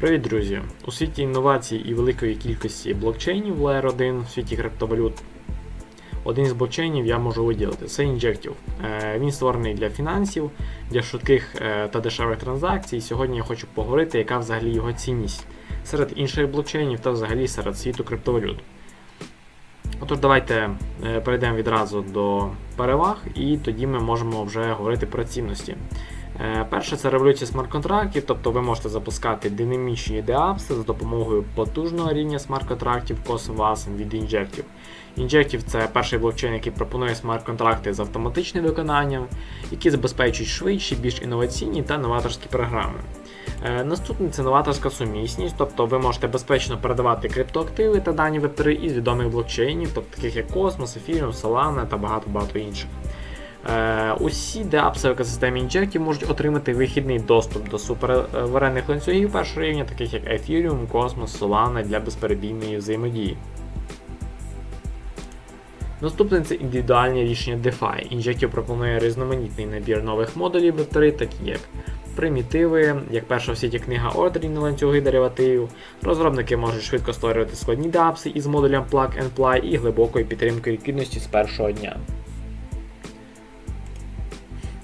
Привіт, друзі! У світі інновацій і великої кількості блокчейнів Layer 1 в світі криптовалют. Один із блокчейнів я можу виділити це Injective. Е, Він створений для фінансів, для швидких е, та дешевих транзакцій. Сьогодні я хочу поговорити, яка взагалі його цінність серед інших блокчейнів та взагалі серед світу криптовалют. Отож, давайте е, перейдемо відразу до переваг, і тоді ми можемо вже говорити про цінності. Е, Перше це революція смарт-контрактів, тобто ви можете запускати динамічні деапси за допомогою потужного рівня смарт-контрактів CosmWasm від Injective. Injective це перший блокчейн, який пропонує смарт-контракти з автоматичним виконанням, які забезпечують швидші, більш інноваційні та новаторські програми. Е, Наступне це новаторська сумісність, тобто ви можете безпечно передавати криптоактиви та дані Web3 із відомих блокчейнів, тобто таких як Cosmos, Ethereum, Solana та багато-багато інших. Е, Усі деапси в екосистемі Injective можуть отримати вихідний доступ до суперварених ланцюгів першого рівня, таких як Ethereum, Cosmos, Solana для безперебійної взаємодії. Наступне це індивідуальні рішення DeFi. Injective пропонує різноманітний набір нових модулів Web3, такі як примітиви, як перша в світі книга ордерів на ланцюги деривативів. Розробники можуть швидко створювати складні деапси із модулем Plug and Play і глибокою підтримкою ліквідності з першого дня.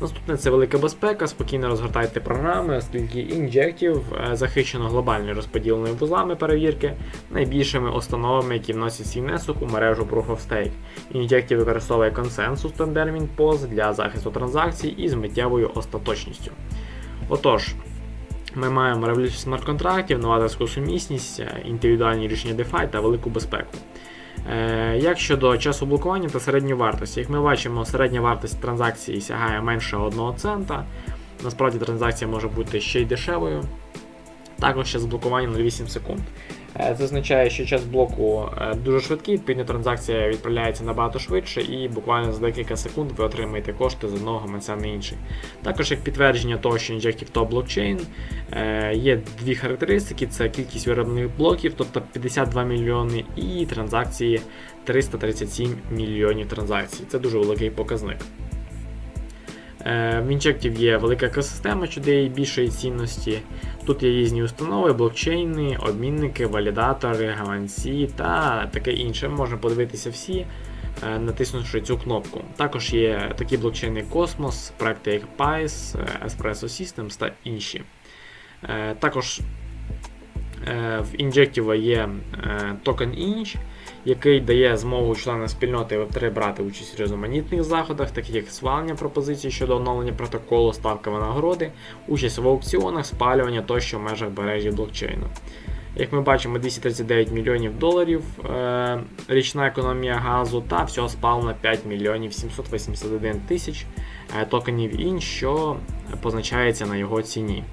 Наступне це велика безпека, спокійно розгортайте програми, оскільки Injective е, захищено глобальною розподіленою вузлами перевірки, найбільшими установами, які вносять свій внесок у мережу Proof of Stake. Injective використовує консенсус Tendermint POS для захисту транзакцій із миттєвою остаточністю. Отож, ми маємо революцію смарт-контрактів, новаторську сумісність, е, індивідуальні рішення DeFi та велику безпеку. Е, Як щодо часу блокування та середньої вартості, як ми бачимо, середня вартість транзакції сягає менше 1 цента. Насправді транзакція може бути ще й дешевою. Також час блокування 0,8 секунд. Е, Це означає, що час блоку е, дуже швидкий, відповідно транзакція відправляється набагато швидше, і буквально за декілька секунд ви отримаєте кошти з одного гаманця на інший. Також як підтвердження того, що Injective Top блокчейн, є дві характеристики: це кількість вироблених блоків, тобто 52 мільйони, і транзакції 337 мільйонів транзакцій. Це дуже великий показник. Е, В Injective є велика екосистема, що дає більшої цінності. Тут є різні установи, блокчейни, обмінники, валідатори, гаманці та таке інше. Можна подивитися всі, е, натиснувши цю кнопку. Також є такі блокчейни як Cosmos, проекти як PICE, е, Espresso Systems та інші. Е, Також е, в Injective є е, токен Inch, який дає змогу членам спільноти Web3 брати участь в різноманітних заходах, таких як свалення пропозицій щодо оновлення протоколу, ставками нагороди, участь в аукціонах, спалювання тощо в межах мережі блокчейну. Як ми бачимо, 239 мільйонів доларів е, річна економія газу та всього спалено 5 мільйонів 781 тисяч токенів інш, що позначається на його ціні.